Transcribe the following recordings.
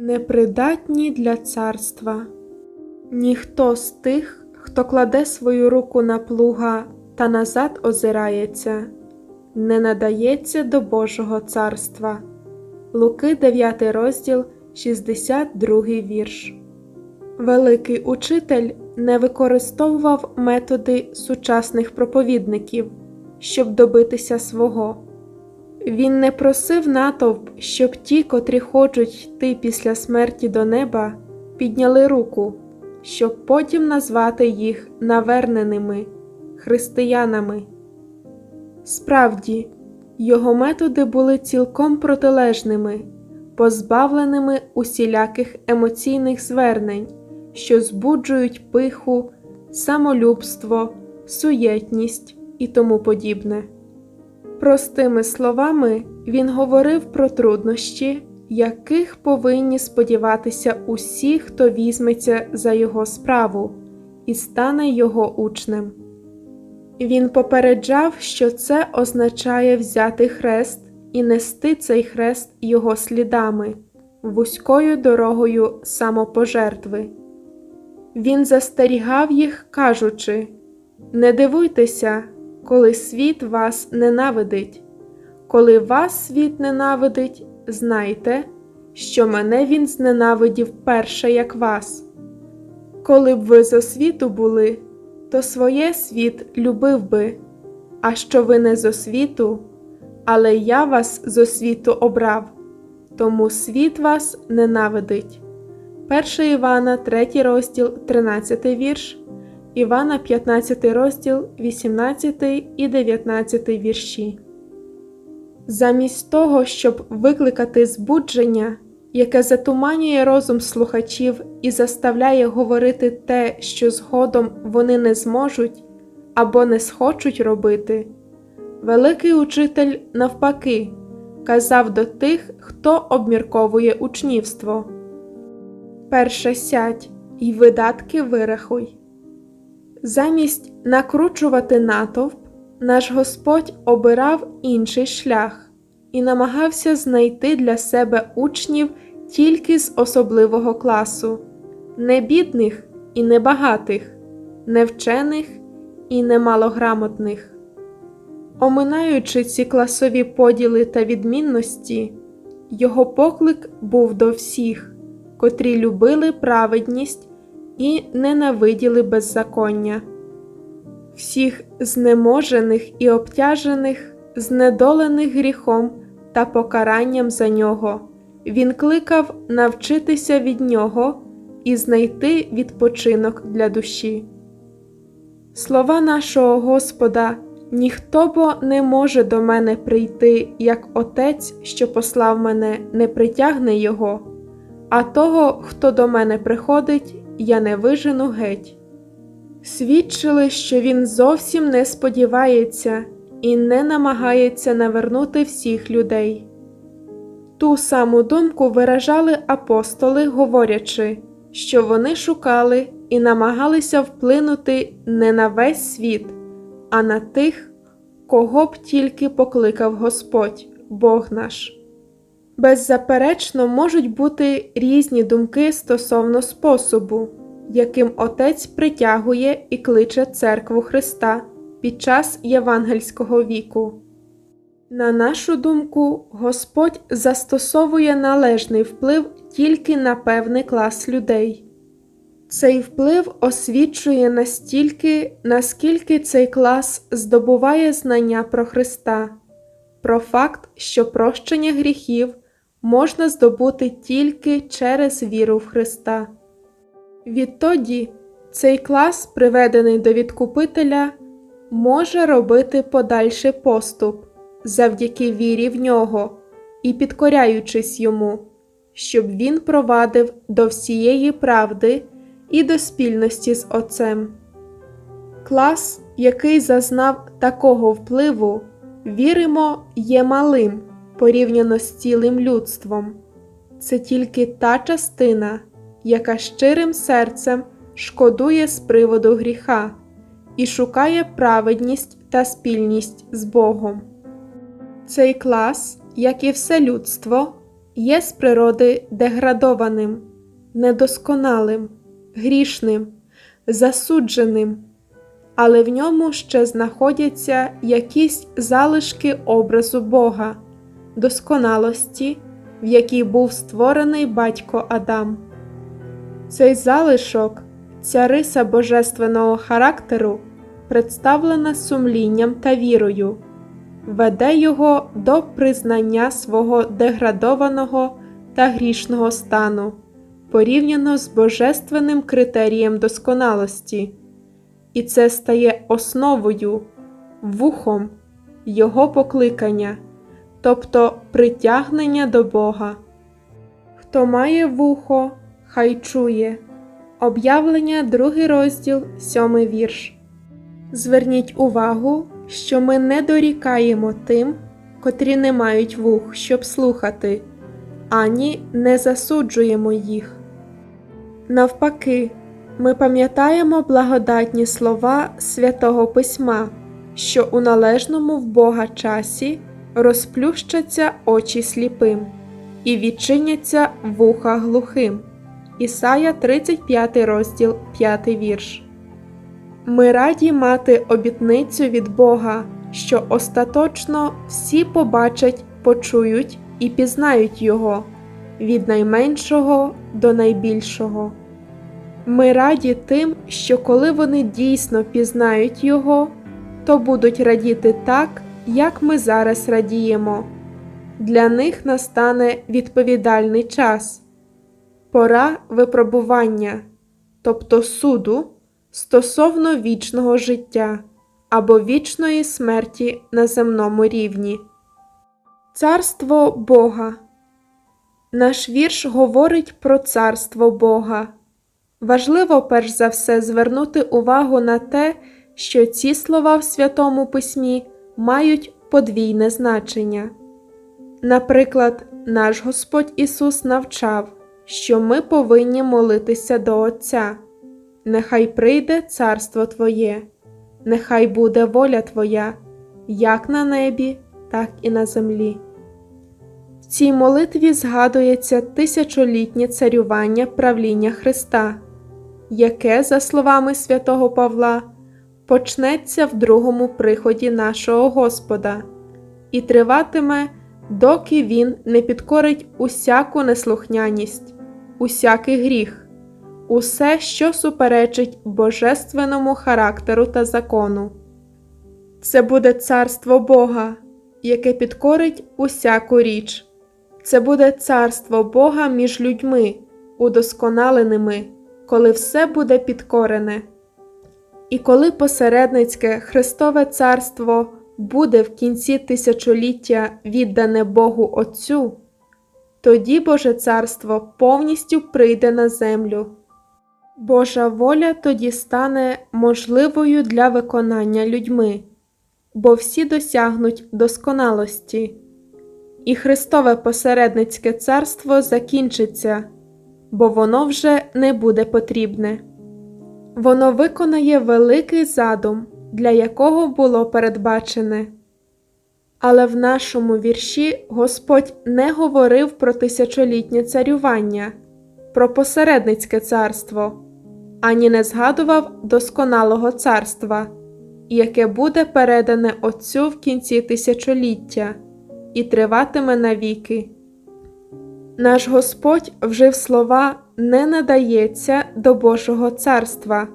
непридатні для царства. Ніхто з тих, хто кладе свою руку на плуга та назад озирається, не надається до Божого царства. Луки 9 розділ, 62 вірш. Великий учитель не використовував методи сучасних проповідників, щоб добитися свого. Він не просив натовп, щоб ті, котрі хочуть йти після смерті до неба, підняли руку, щоб потім назвати їх наверненими християнами. Справді, його методи були цілком протилежними, позбавленими усіляких емоційних звернень, що збуджують пиху, самолюбство, суєтність і тому подібне. Простими словами, він говорив про труднощі, яких повинні сподіватися усі, хто візьметься за його справу і стане його учнем. Він попереджав, що це означає взяти хрест і нести цей хрест його слідами, вузькою дорогою самопожертви. Він застерігав їх, кажучи Не дивуйтеся, коли світ вас ненавидить. Коли вас світ ненавидить, знайте, що мене він зненавидів перше, як вас. Коли б ви зо світу були, то своє світ любив би, а що ви не зо світу, але я вас зо світу обрав, тому світ вас ненавидить. 1 Івана, 3 розділ, 13 вірш. Івана 15 розділ 18 і 19 вірші. Замість того, щоб викликати збудження, яке затуманює розум слухачів і заставляє говорити те, що згодом вони не зможуть або не схочуть робити, великий учитель, навпаки, казав до тих, хто обмірковує учнівство. Перше сядь і видатки вирахуй. Замість накручувати натовп, наш Господь обирав інший шлях і намагався знайти для себе учнів тільки з особливого класу, не бідних і небагатих, невчених і немалограмотних. Оминаючи ці класові поділи та відмінності, його поклик був до всіх, котрі любили праведність і ненавиділи беззаконня, всіх знеможених і обтяжених, знедолених гріхом та покаранням за нього, він кликав навчитися від нього і знайти відпочинок для душі. Слова нашого Господа, ніхто бо не може до мене прийти, як Отець, що послав мене, не притягне Його, а того, хто до мене приходить, я не вижену геть. Свідчили, що він зовсім не сподівається і не намагається навернути всіх людей. Ту саму думку виражали апостоли, говорячи, що вони шукали і намагалися вплинути не на весь світ, а на тих, кого б тільки покликав Господь, Бог наш. Беззаперечно можуть бути різні думки стосовно способу, яким Отець притягує і кличе церкву Христа під час євангельського віку. На нашу думку, Господь застосовує належний вплив тільки на певний клас людей. Цей вплив освічує настільки, наскільки цей клас здобуває знання про Христа, про факт, що прощення гріхів можна здобути тільки через віру в Христа. Відтоді цей клас, приведений до Відкупителя, може робити подальший поступ завдяки вірі в нього і підкоряючись йому, щоб він провадив до всієї правди і до спільності з Отцем. Клас, який зазнав такого впливу, віримо, є малим порівняно з цілим людством. Це тільки та частина, яка щирим серцем шкодує з приводу гріха і шукає праведність та спільність з Богом. Цей клас, як і все людство, є з природи деградованим, недосконалим, грішним, засудженим, але в ньому ще знаходяться якісь залишки образу Бога, досконалості, в якій був створений батько Адам. Цей залишок, ця риса божественного характеру представлена сумлінням та вірою, веде його до признання свого деградованого та грішного стану, порівняно з божественним критерієм досконалості, і це стає основою, вухом його покликання, тобто притягнення до Бога. Хто має вухо, хай чує. Об'явлення, другий розділ, сьомий вірш. Зверніть увагу, що ми не дорікаємо тим, котрі не мають вух, щоб слухати, ані не засуджуємо їх. Навпаки, ми пам'ятаємо благодатні слова Святого Письма, що у належному в Бога часі розплющаться очі сліпим і відчиняться вуха глухим. Ісая 35 розділ 5 вірш. Ми раді мати обітницю від Бога, що остаточно всі побачать, почують і пізнають Його від найменшого до найбільшого. Ми раді тим, що коли вони дійсно пізнають Його, то будуть радіти так, як ми зараз радіємо. Для них настане відповідальний час, пора випробування, тобто суду стосовно вічного життя або вічної смерті на земному рівні. Царство Бога. Наш вірш говорить про царство Бога. Важливо перш за все звернути увагу на те, що ці слова в Святому Письмі мають подвійне значення. Наприклад, наш Господь Ісус навчав, що ми повинні молитися до Отця. Нехай прийде царство Твоє, нехай буде воля Твоя, як на небі, так і на землі. В цій молитві згадується тисячолітнє царювання правління Христа, яке, за словами святого Павла, почнеться в другому приході нашого Господа і триватиме, доки Він не підкорить усяку неслухняність, усякий гріх усе, що суперечить божественному характеру та закону. Це буде царство Бога, яке підкорить усяку річ. Це буде царство Бога між людьми, удосконаленими, коли все буде підкорене. І коли посередницьке Христове Царство буде в кінці тисячоліття віддане Богу Отцю, тоді Боже Царство повністю прийде на землю. Божа воля тоді стане можливою для виконання людьми, бо всі досягнуть досконалості, і Христове посередницьке царство закінчиться, бо воно вже не буде потрібне. Воно виконає великий задум, для якого було передбачене. Але в нашому вірші Господь не говорив про тисячолітнє царювання, про посередницьке царство ані не згадував досконалого царства, яке буде передане Отцю в кінці тисячоліття і триватиме навіки. Наш Господь вжив слова не надається до Божого царства,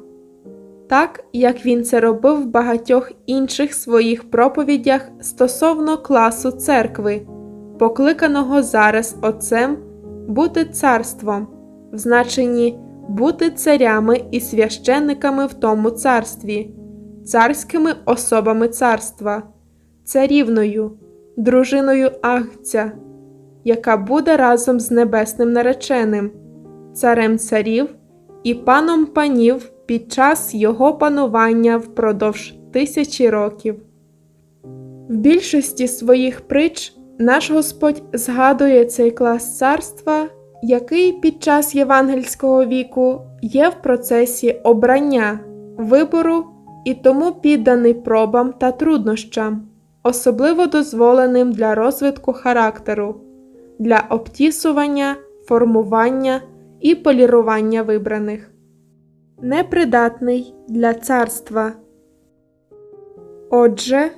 так як Він це робив в багатьох інших своїх проповідях стосовно класу церкви, покликаного зараз Отцем бути царством, в значенні бути царями і священниками в тому царстві, царськими особами царства, царівною, дружиною Агця, яка буде разом з небесним нареченим, царем царів і паном панів під час його панування впродовж тисячі років. В більшості своїх притч наш Господь згадує цей клас царства який під час євангельського віку є в процесі обрання, вибору і тому підданий пробам та труднощам, особливо дозволеним для розвитку характеру, для обтісування, формування і полірування вибраних, непридатний для царства. Отже,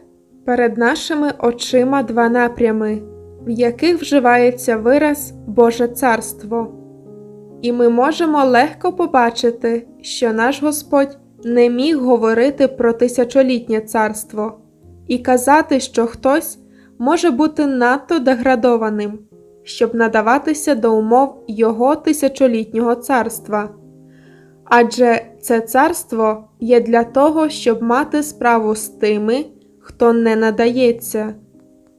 перед нашими очима два напрями, в яких вживається вираз Боже Царство. І ми можемо легко побачити, що наш Господь не міг говорити про тисячолітнє царство і казати, що хтось може бути надто деградованим, щоб надаватися до умов Його тисячолітнього царства. Адже це царство є для того, щоб мати справу з тими, хто не надається,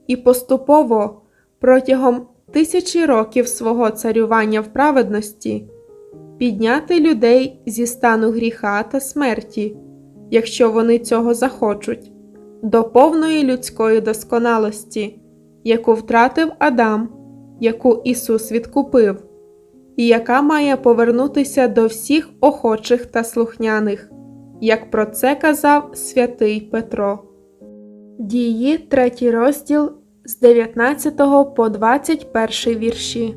і поступово протягом тисячі років свого царювання в праведності підняти людей зі стану гріха та смерті, якщо вони цього захочуть, до повної людської досконалості, яку втратив Адам, яку Ісус відкупив, і яка має повернутися до всіх охочих та слухняних, як про це казав святий Петро. Дії, третій розділ з 19 по 21 вірші.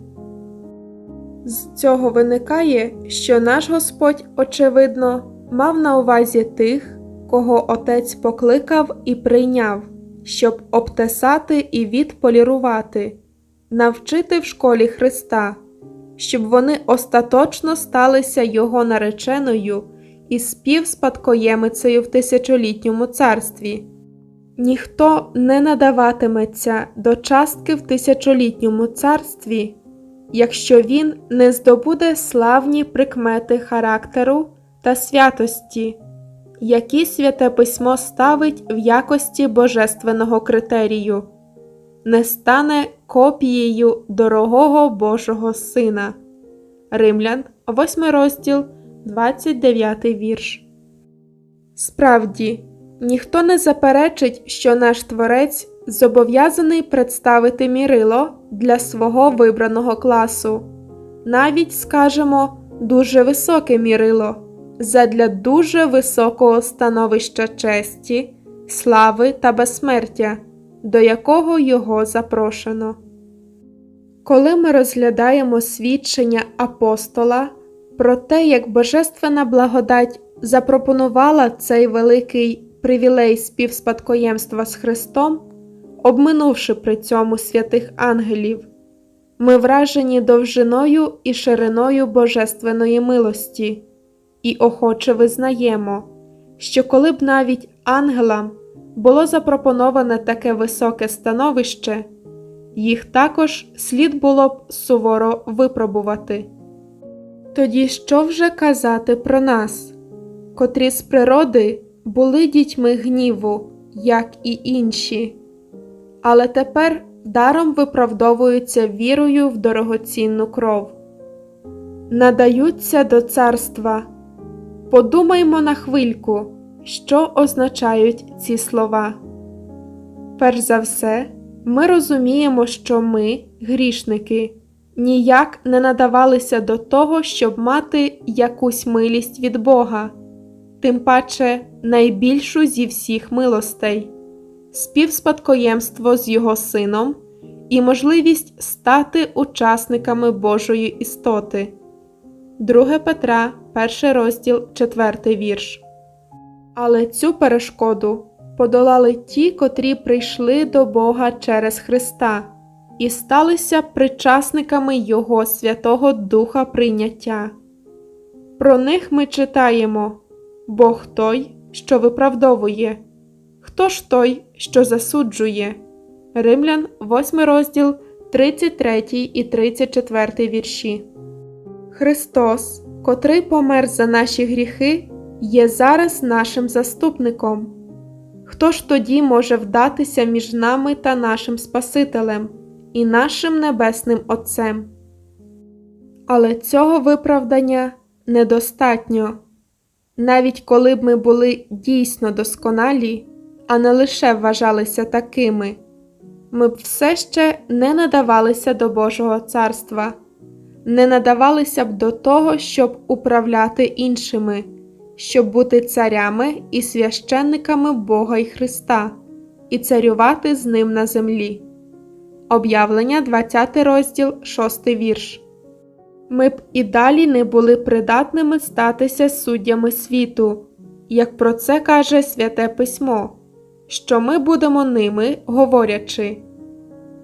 З цього виникає, що наш Господь, очевидно, мав на увазі тих, кого Отець покликав і прийняв, щоб обтесати і відполірувати, навчити в школі Христа, щоб вони остаточно сталися Його нареченою і співспадкоємицею в тисячолітньому царстві. Ніхто не надаватиметься до частки в тисячолітньому царстві, якщо він не здобуде славні прикмети характеру та святості, які святе письмо ставить в якості божественного критерію, не стане копією дорогого Божого Сина. Римлян, 8 розділ, 29 вірш. Справді. Ніхто не заперечить, що наш творець зобов'язаний представити мірило для свого вибраного класу, навіть, скажемо, дуже високе мірило задля дуже високого становища честі, слави та безсмертя, до якого його запрошено. Коли ми розглядаємо свідчення апостола про те, як Божественна благодать запропонувала цей великий привілей співспадкоємства з Христом, обминувши при цьому святих ангелів, ми вражені довжиною і шириною Божественної милості, і охоче визнаємо, що коли б навіть ангелам було запропоноване таке високе становище, їх також слід було б суворо випробувати. Тоді що вже казати про нас, котрі з природи були дітьми гніву, як і інші, але тепер даром виправдовуються вірою в дорогоцінну кров, надаються до царства. Подумаймо на хвильку, що означають ці слова. Перш за все, ми розуміємо, що ми, грішники, ніяк не надавалися до того, щоб мати якусь милість від Бога тим паче найбільшу зі всіх милостей, співспадкоємство з Його Сином і можливість стати учасниками Божої істоти. 2 Петра, 1 розділ, 4 вірш. Але цю перешкоду подолали ті, котрі прийшли до Бога через Христа і сталися причасниками Його Святого Духа прийняття. Про них ми читаємо Бог той, що виправдовує, хто ж той, що засуджує. Римлян, 8 розділ, 33 і 34 вірші. Христос, котрий помер за наші гріхи, є зараз нашим заступником. Хто ж тоді може вдатися між нами та нашим Спасителем і нашим Небесним Отцем? Але цього виправдання недостатньо навіть коли б ми були дійсно досконалі, а не лише вважалися такими, ми б все ще не надавалися до Божого царства, не надавалися б до того, щоб управляти іншими, щоб бути царями і священниками Бога і Христа і царювати з ним на землі. Об'явлення 20 розділ 6 вірш. Ми б і далі не були придатними статися суддями світу, як про це каже Святе Письмо, що ми будемо ними, говорячи.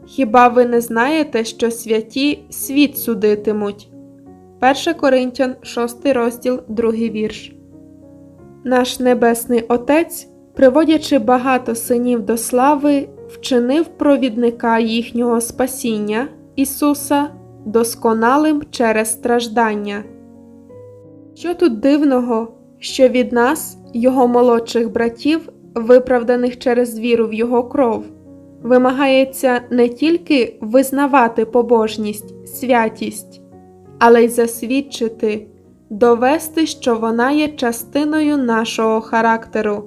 Хіба ви не знаєте, що святі світ судитимуть? 1 Коринтян 6 розділ 2 вірш. Наш Небесний Отець, приводячи багато синів до слави, вчинив провідника їхнього спасіння Ісуса досконалим через страждання. Що тут дивного, що від нас, Його молодших братів, виправданих через віру в Його кров, вимагається не тільки визнавати побожність, святість, але й засвідчити, довести, що вона є частиною нашого характеру.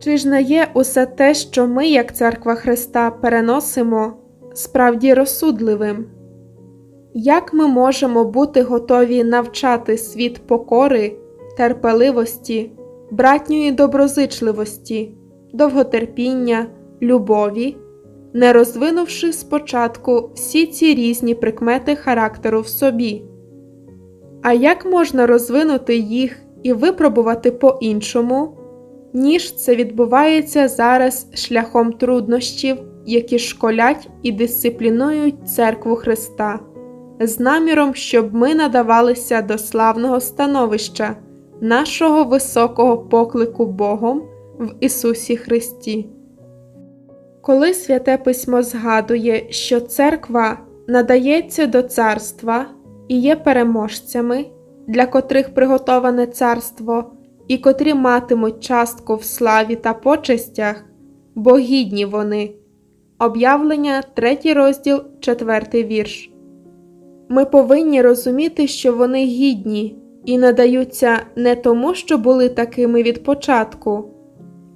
Чи ж не є усе те, що ми, як церква Христа, переносимо, справді розсудливим? Як ми можемо бути готові навчати світ покори, терпеливості, братньої доброзичливості, довготерпіння, любові, не розвинувши спочатку всі ці різні прикмети характеру в собі? А як можна розвинути їх і випробувати по-іншому, ніж це відбувається зараз шляхом труднощів, які школять і дисциплінують церкву Христа? з наміром, щоб ми надавалися до славного становища, нашого високого поклику Богом в Ісусі Христі. Коли Святе Письмо згадує, що церква надається до царства і є переможцями, для котрих приготоване царство, і котрі матимуть частку в славі та почестях, бо гідні вони. Об'явлення 3 розділ 4 вірш. Ми повинні розуміти, що вони гідні і надаються не тому, що були такими від початку,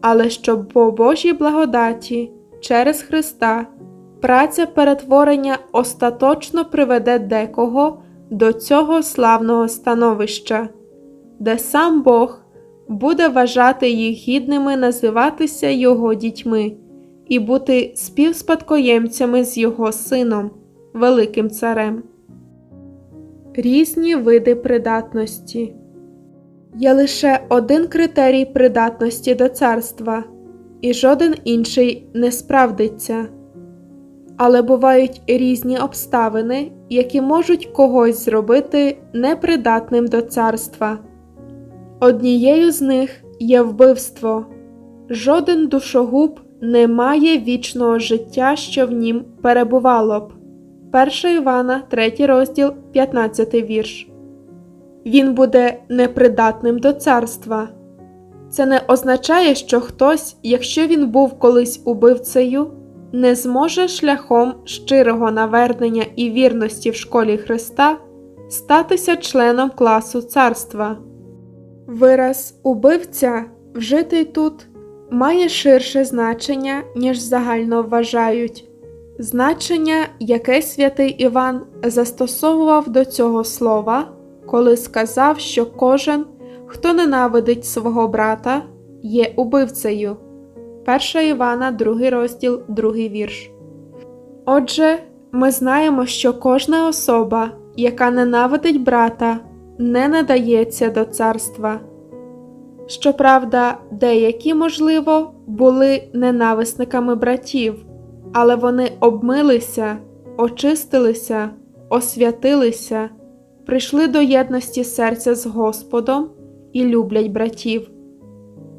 але що по Божій благодаті через Христа праця перетворення остаточно приведе декого до цього славного становища, де сам Бог буде вважати їх гідними називатися Його дітьми і бути співспадкоємцями з Його Сином, Великим Царем. Різні види придатності є лише один критерій придатності до царства, і жоден інший не справдиться. Але бувають різні обставини, які можуть когось зробити непридатним до царства. Однією з них є вбивство. Жоден душогуб не має вічного життя, що в нім перебувало б. 1 Івана, 3 розділ, 15 вірш. Він буде непридатним до царства. Це не означає, що хтось, якщо він був колись убивцею, не зможе шляхом щирого навернення і вірності в школі Христа статися членом класу царства. Вираз убивця, вжитий тут, має ширше значення, ніж загально вважають. Значення, яке святий Іван застосовував до цього слова, коли сказав, що кожен, хто ненавидить свого брата, є убивцею. 1 Івана, 2 розділ, 2 вірш. Отже, ми знаємо, що кожна особа, яка ненавидить брата, не надається до царства. Щоправда, деякі, можливо, були ненависниками братів але вони обмилися, очистилися, освятилися, прийшли до єдності серця з Господом і люблять братів.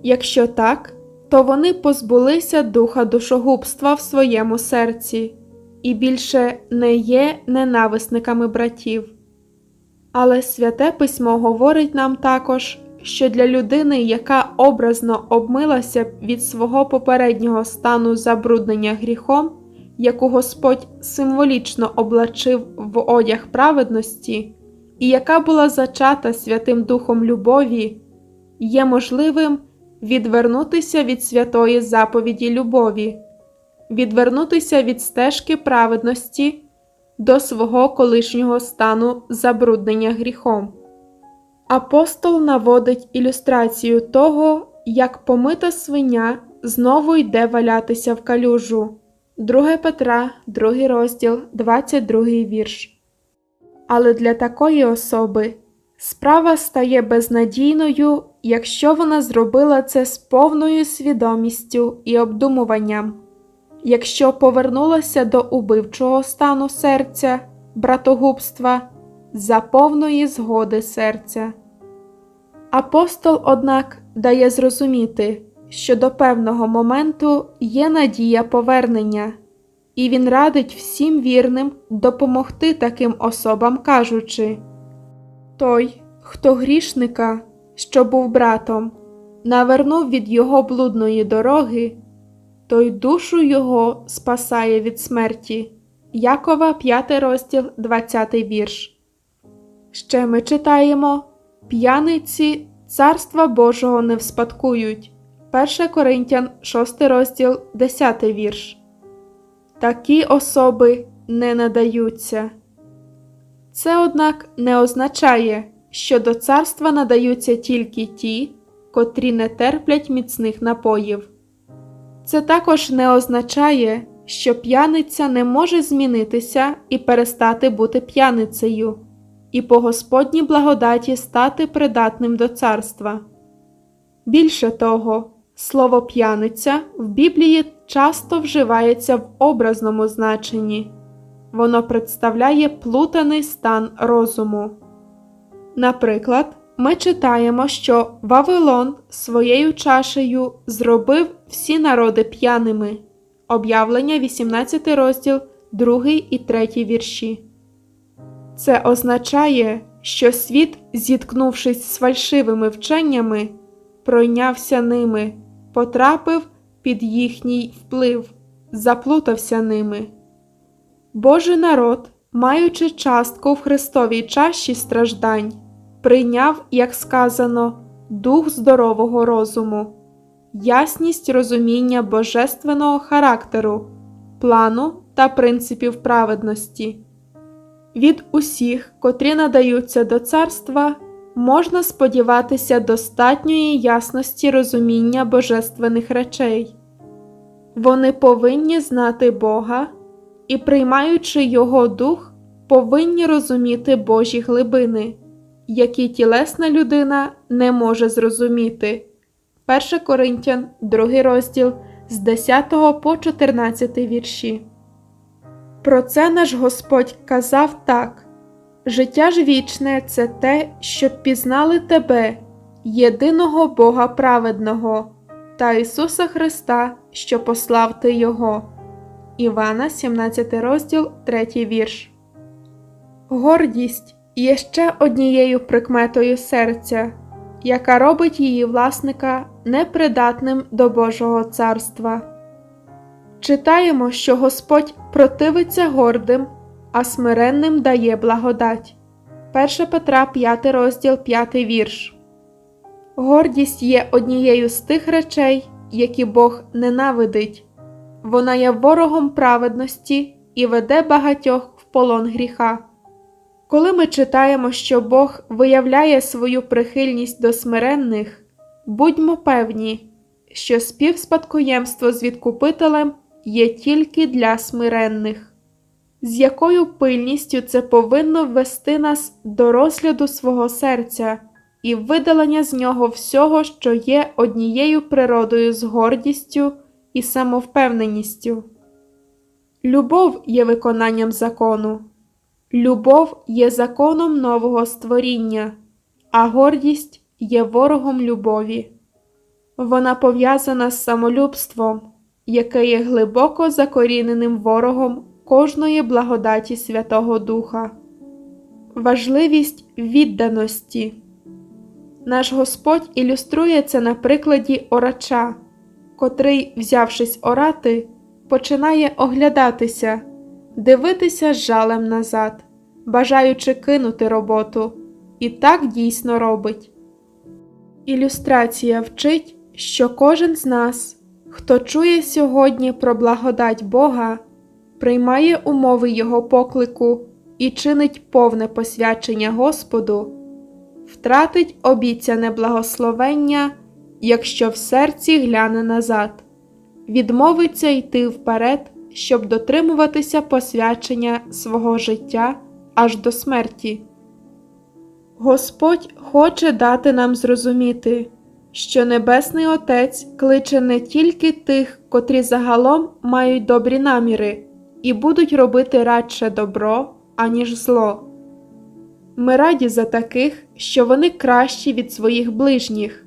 Якщо так, то вони позбулися духа душогубства в своєму серці і більше не є ненависниками братів. Але святе письмо говорить нам також, що для людини, яка образно обмилася від свого попереднього стану забруднення гріхом, яку Господь символічно облачив в одяг праведності, і яка була зачата Святим Духом любові, є можливим відвернутися від святої заповіді любові, відвернутися від стежки праведності до свого колишнього стану забруднення гріхом. Апостол наводить ілюстрацію того, як помита свиня знову йде валятися в калюжу, 2 Петра, 2 розділ, 22 вірш. Але для такої особи справа стає безнадійною, якщо вона зробила це з повною свідомістю і обдумуванням, якщо повернулася до убивчого стану серця, братогубства за повної згоди серця. Апостол, однак, дає зрозуміти, що до певного моменту є надія повернення, і він радить всім вірним допомогти таким особам, кажучи той, хто грішника, що був братом, навернув від його блудної дороги, той душу його спасає від смерті. Якова, 5 розділ, 20 вірш. Ще ми читаємо П'яниці Царства Божого не вспадкують. 1 Коринтян, 6 розділ, 10 вірш. Такі особи не надаються. Це, однак, не означає, що до царства надаються тільки ті, котрі не терплять міцних напоїв. Це також не означає, що п'яниця не може змінитися і перестати бути п'яницею, і по Господній благодаті стати придатним до царства. Більше того, слово п'яниця в Біблії часто вживається в образному значенні, воно представляє плутаний стан розуму. Наприклад, ми читаємо, що Вавилон своєю чашею зробив всі народи п'яними. Об'явлення 18 розділ, 2 і 3 вірші. Це означає, що світ, зіткнувшись з фальшивими вченнями, пройнявся ними, потрапив під їхній вплив, заплутався ними. Божий народ, маючи частку в Христовій чаші страждань, прийняв, як сказано, дух здорового розуму, ясність розуміння божественного характеру, плану та принципів праведності. Від усіх, котрі надаються до царства, можна сподіватися достатньої ясності розуміння божественних речей. Вони повинні знати Бога і, приймаючи Його дух, повинні розуміти Божі глибини, які тілесна людина не може зрозуміти. 1 Коринтян, 2 розділ з 10 по 14 вірші. Про це наш Господь казав так: Життя ж вічне це те, щоб пізнали тебе, єдиного Бога праведного, та Ісуса Христа, що послав Ти Його. Івана, 17 розділ, 3 вірш. Гордість є ще однією прикметою серця, яка робить її власника непридатним до Божого царства. Читаємо, що Господь противиться гордим, а смиренним дає благодать. 1 Петра 5 розділ 5 вірш. Гордість є однією з тих речей, які Бог ненавидить. Вона є ворогом праведності і веде багатьох в полон гріха. Коли ми читаємо, що Бог виявляє свою прихильність до смиренних, будьмо певні, що співспадкоємство з відкупителем є тільки для смиренних, з якою пильністю це повинно ввести нас до розгляду свого серця і видалення з нього всього, що є однією природою з гордістю і самовпевненістю. Любов є виконанням закону, любов є законом нового створіння, а гордість є ворогом любові. Вона пов'язана з самолюбством, яке є глибоко закоріненим ворогом кожної благодаті Святого Духа, важливість відданості. Наш Господь ілюструє це на прикладі орача, котрий, взявшись орати, починає оглядатися, дивитися з жалем назад, бажаючи кинути роботу, і так дійсно робить. Ілюстрація вчить, що кожен з нас, хто чує сьогодні про благодать Бога, приймає умови Його поклику і чинить повне посвячення Господу, втратить обіцяне благословення, якщо в серці гляне назад, відмовиться йти вперед, щоб дотримуватися посвячення свого життя аж до смерті. Господь хоче дати нам зрозуміти, що Небесний Отець кличе не тільки тих, котрі загалом мають добрі наміри і будуть робити радше добро, аніж зло. Ми раді за таких, що вони кращі від своїх ближніх,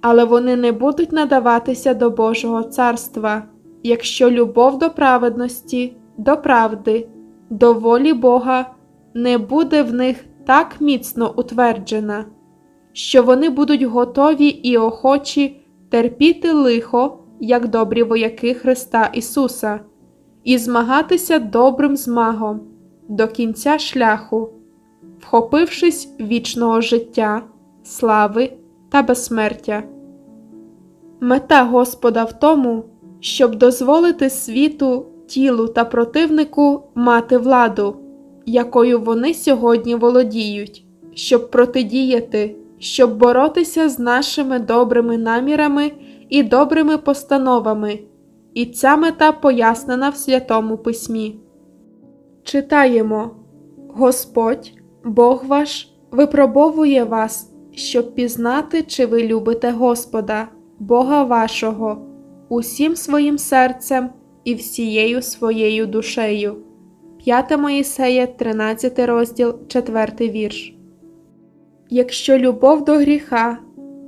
але вони не будуть надаватися до Божого царства, якщо любов до праведності, до правди, до волі Бога не буде в них так міцно утверджена, що вони будуть готові і охочі терпіти лихо, як добрі вояки Христа Ісуса, і змагатися добрим змагом до кінця шляху, вхопившись вічного життя, слави та безсмертя. Мета Господа в тому, щоб дозволити світу, тілу та противнику мати владу, якою вони сьогодні володіють, щоб протидіяти, щоб боротися з нашими добрими намірами і добрими постановами, і ця мета пояснена в Святому Письмі. Читаємо Господь, Бог ваш, випробовує вас, щоб пізнати, чи ви любите Господа, Бога вашого, усім своїм серцем і всією своєю душею. 5 Моїсея, 13 розділ, 4 вірш. Якщо любов до гріха,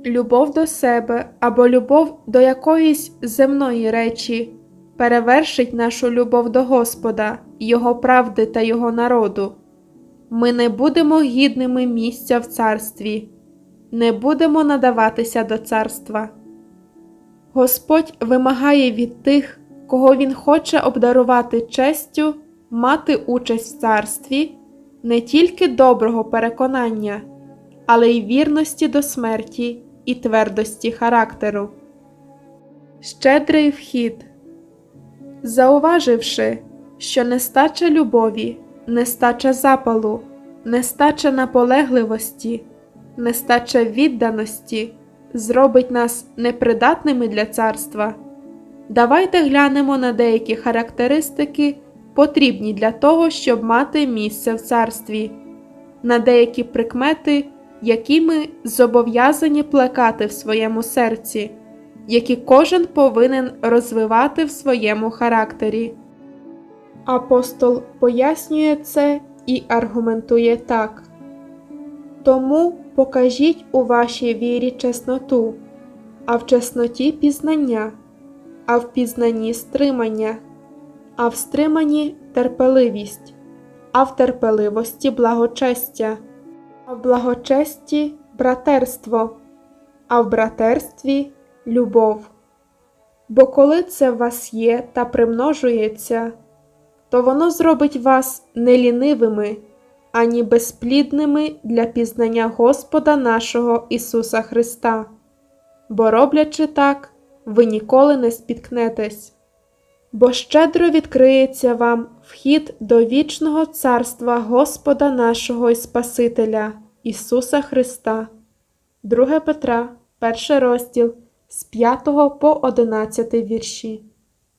любов до себе або любов до якоїсь земної речі перевершить нашу любов до Господа, Його правди та Його народу, ми не будемо гідними місця в царстві, не будемо надаватися до царства. Господь вимагає від тих, кого Він хоче обдарувати честю, мати участь в царстві не тільки доброго переконання, але й вірності до смерті і твердості характеру. Щедрий вхід. Зауваживши, що нестача любові, нестача запалу, нестача наполегливості, нестача відданості зробить нас непридатними для царства. Давайте глянемо на деякі характеристики, потрібні для того, щоб мати місце в царстві, на деякі прикмети, які ми зобов'язані плекати в своєму серці, які кожен повинен розвивати в своєму характері. Апостол пояснює це і аргументує так. Тому покажіть у вашій вірі чесноту, а в чесноті пізнання, а в пізнанні стримання, а в стриманні терпеливість, а в терпеливості благочестя, а в благочесті братерство, а в братерстві любов. Бо коли це в вас є та примножується, то воно зробить вас не лінивими, ані безплідними для пізнання Господа нашого Ісуса Христа, бо роблячи так, ви ніколи не спіткнетесь, бо щедро відкриється вам вхід до вічного царства Господа нашого і Спасителя Ісуса Христа. 2 Петра, 1 розділ з 5 по 11 вірші.